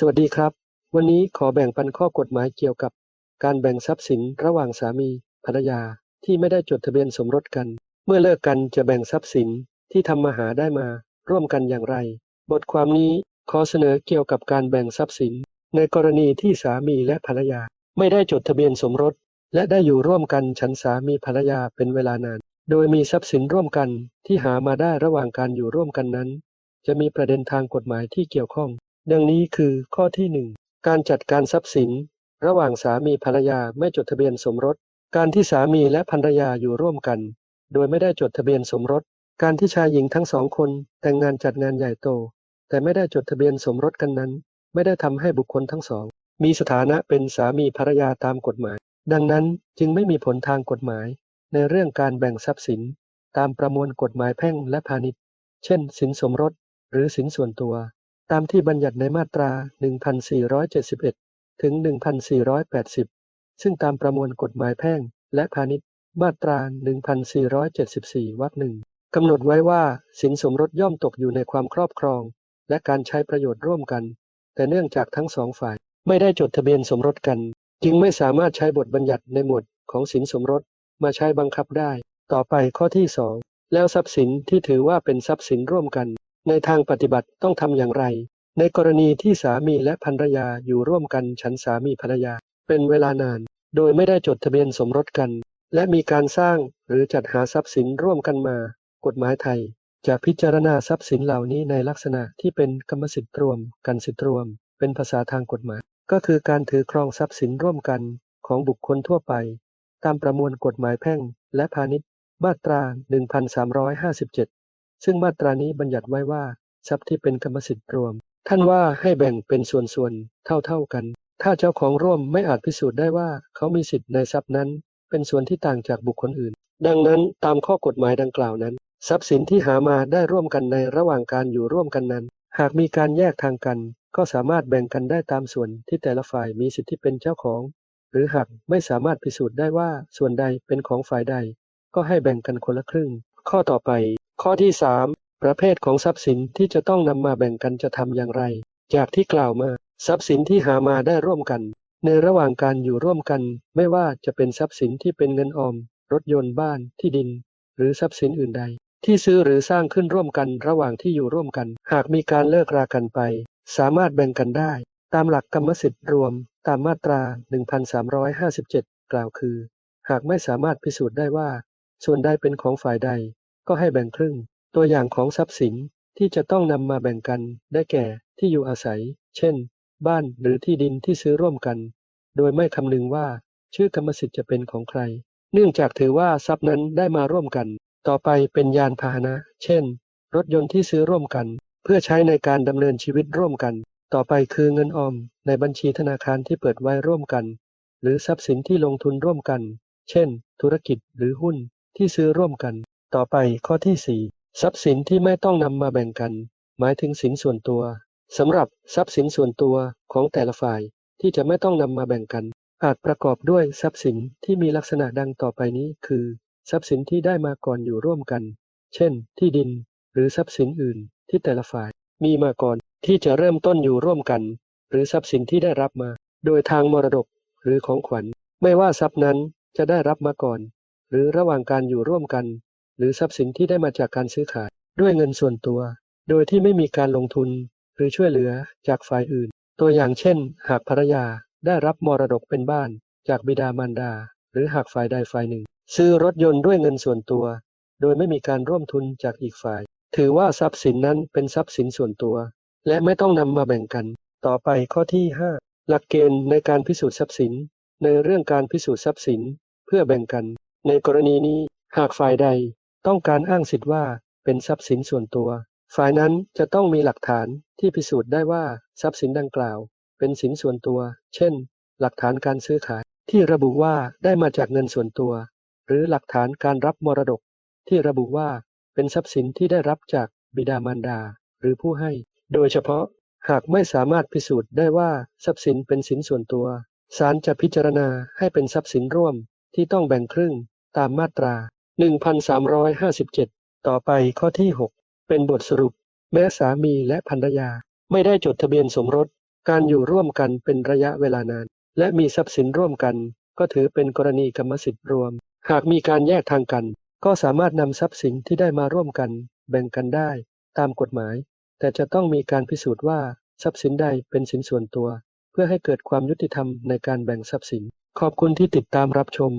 สวัสดีครับ วันนี้ขอแบ่งปันข้อกฎหมายเกี่ยวกับ การแบ่งทรัพย์สินระหว่างสามีภรรยาที่ไม่ได้จดทะเบียนสมรสกัน เมื่อเลิกกันจะแบ่งทรัพย์สินที่ทำมาหาได้มา ร่วมกันอย่างไร บทความนี้ขอเสนอเกี่ยวกับการแบ่งทรัพย์สิน ในกรณีที่สามีและภรรยา ไม่ได้จดทะเบียนสมรส และได้อยู่ร่วมกันฉันสามีภรรยาเป็นเวลานาน โดยมีทรัพย์สินร่วมกันที่หามาได้ระหว่างการอยู่ร่วมกันนั้น จะมีประเด็นทางกฎหมายที่เกี่ยวข้อง ดังนี้คือ ข้อที่หนึ่งการจัดการทรัพย์สิน ระหว่างสามีภรรยาไม่จดทะเบียนสมรส การที่สามีและภรรยาอยู่ร่วมกัน โดยไม่ได้จดทะเบียนสมรส การที่ชายหญิงทั้งสองคนแต่งงานจัดงานใหญ่โต แต่ไม่ได้จดทะเบียนสมรสกันนั้น ไม่ได้ทำให้บุคคลทั้งสอง มีสถานะเป็นสามีภรรยาตามกฎหมาย ดังนั้นจึงไม่มีผลทางกฎหมาย ในเรื่องการแบ่งทรัพย์สิน ตามประมวลกฎหมายแพ่งและพาณิชย์ เช่น สินสมรส หรือสินส่วนตัว ตามที่บัญญัติในมาตรา 1471 ถึง 1480 ซึ่งตามประมวลกฎหมายแพ่งและพาณิชย์มาตรา 1474 วรรคหนึ่งกำหนดไว้ว่าสินสมรสย่อมตกอยู่ในความครอบครอง และการใช้ประโยชน์ร่วมกัน แต่เนื่องจากทั้งสองฝ่ายไม่ได้จดทะเบียนสมรสกัน จึงไม่สามารถใช้บทบัญญัติในหมวดของสินสมรสมาใช้บังคับได้ ต่อไปข้อที่ 2 แล้วทรัพย์สินที่ถือว่าเป็นทรัพย์สินร่วมกัน ในทางปฏิบัติต้องทำอย่างไร ในกรณีที่สามีและภรรยาอยู่ร่วมกันฉันสามีภรรยา เป็นเวลานาน โดยไม่ได้จดทะเบียนสมรสกัน และมีการสร้างหรือจัดหาทรัพย์สินร่วมกันมา กฎหมายไทย จะพิจารณาทรัพย์สินเหล่านี้ในลักษณะที่เป็นกรรมสิทธิ์รวม กันสิทธิ์รวม เป็นภาษาทางกฎหมาย ก็คือการถือครองทรัพย์สินร่วมกันของบุคคลทั่วไป ตามประมวลกฎหมายแพ่งและพาณิชย์ มาตรา 1357 ซึ่งมาตรานี้บัญญัติไว้ว่า ทรัพย์ที่เป็นกรรมสิทธิ์รวม ท่านว่าให้แบ่งเป็นส่วนๆ เท่าๆกัน ถ้าเจ้าของร่วมไม่อาจพิสูจน์ได้ว่าเขามีสิทธิ์ในทรัพย์นั้น เป็นส่วนที่ต่างจากบุคคลอื่น ดังนั้นตามข้อกฎหมายดังกล่าวนั้น ทรัพย์สินที่หามาได้ร่วมกันในระหว่างการอยู่ร่วมกันนั้น หากมีการแยกทางกัน ก็สามารถแบ่งกันได้ตามส่วนที่แต่ละฝ่ายมีสิทธิเป็นเจ้าของ หรือหากไม่สามารถพิสูจน์ได้ว่าส่วนใดเป็นของฝ่ายใด ก็ให้แบ่งกันคนละครึ่ง ข้อต่อไป ข้อที่ 3 ประเภทของทรัพย์สินที่จะต้องนำมาแบ่งกันจะทำอย่างไร จากที่กล่าวมา ทรัพย์สินที่หามาได้ร่วมกัน ในระหว่างการอยู่ร่วมกัน ไม่ว่าจะเป็นทรัพย์สินที่เป็นเงินออม รถยนต์บ้านที่ดิน หรือทรัพย์สินอื่นใด ที่ซื้อหรือสร้างขึ้นร่วมกันระหว่างที่อยู่ร่วมกัน หากมีการเลิกรากันไป สามารถแบ่งกันได้ ตามหลักกรรมสิทธิ์รวม ตามมาตรา 1357 กล่าวคือ หากไม่สามารถพิสูจน์ได้ว่า ส่วนใดเป็นของฝ่ายใด ก็ให้แบ่งครึ่ง ตัวอย่างของทรัพย์สินที่จะต้องนำมาแบ่งกันได้แก่ที่อยู่อาศัย เช่น บ้านหรือที่ดินที่ซื้อร่วมกัน โดยไม่คำนึงว่าชื่อกรรมสิทธิ์จะเป็นของใคร เนื่องจากถือว่าทรัพย์นั้นได้มาร่วมกัน ต่อไปเป็นยานพาหนะ เช่น รถยนต์ที่ซื้อร่วมกัน เพื่อใช้ในการดำเนินชีวิตร่วมกัน ต่อไปคือเงินออมในบัญชีธนาคารที่เปิดไว้ร่วมกัน หรือทรัพย์สินที่ลงทุนร่วมกัน เช่น ธุรกิจหรือหุ้นที่ซื้อร่วมกัน ต่อไปข้อที่ 4 ทรัพย์สินที่ไม่ต้องนำมาแบ่งกัน หมายถึงสินส่วนตัวสำหรับทรัพย์สินส่วนตัวของแต่ละฝ่ายที่จะไม่ต้องนำมาแบ่งกัน อาจประกอบด้วยทรัพย์สินที่มีลักษณะดังต่อไปนี้ คือ ทรัพย์สินที่ได้มาก่อนอยู่ร่วมกัน เช่น ที่ดิน หรือทรัพย์สินอื่น ที่แต่ละฝ่าย มีมาก่อนที่จะเริ่มต้นอยู่ร่วมกัน หรือทรัพย์สินที่ได้รับมา โดยทางมรดกหรือของขวัญ ไม่ว่าทรัพย์นั้นจะได้รับมาก่อน หรือระหว่างการอยู่ร่วมกัน หรือทรัพย์สินที่ได้มาจากการซื้อขายด้วยเงินส่วนตัว โดยที่ไม่มีการลงทุนหรือช่วยเหลือจากฝ่ายอื่น ตัวอย่างเช่น หากภรรยาได้รับมรดกเป็นบ้าน จากบิดามารดา หรือหากฝ่ายใดฝ่ายหนึ่ง ซื้อรถยนต์ด้วยเงินส่วนตัว โดยไม่มีการร่วมทุนจากอีกฝ่าย ถือว่าทรัพย์สินนั้นเป็นทรัพย์สินส่วนตัว และไม่ต้องนำมาแบ่งกัน ต่อไปข้อที่ 5 หลักเกณฑ์ในการพิสูจน์ทรัพย์สิน ในเรื่องการพิสูจน์ทรัพย์สิน เพื่อแบ่งกัน ในกรณีนี้หากฝ่ายใด ต้องการอ้างสิทธิ์ว่าเป็นทรัพย์สินส่วนตัว ฝ่ายนั้นจะต้องมีหลักฐานที่พิสูจน์ได้ว่าทรัพย์สินดังกล่าว เป็นสินส่วนตัว เช่น หลักฐานการซื้อขายที่ระบุว่าได้มาจากเงินส่วนตัว หรือหลักฐานการรับมรดก ที่ระบุว่าเป็นทรัพย์สินที่ได้รับจากบิดามารดา หรือผู้ให้ โดยเฉพาะหากไม่สามารถพิสูจน์ได้ว่าทรัพย์สินเป็นสินส่วนตัวศาลจะพิจารณาให้เป็นทรัพย์สินร่วมที่ต้องแบ่งครึ่งตามมาตรา 1357 ต่อไปข้อที่ 6 เป็นบทสรุป แม้สามีและภรรยา ไม่ได้จดทะเบียนสมรส การอยู่ร่วมกันเป็นระยะเวลานาน และมีทรัพย์สินร่วมกัน ก็ถือเป็นกรณีกรรมสิทธิ์รวม หากมีการแยกทางกัน ก็สามารถนำทรัพย์สินที่ได้มาร่วมกัน แบ่งกันได้ ตามกฎหมาย แต่จะต้องมีการพิสูจน์ว่าทรัพย์สินใดเป็นสินส่วนตัว เพื่อให้เกิดความยุติธรรมในการแบ่งทรัพย์สิน ขอบคุณที่ติดตามรับชม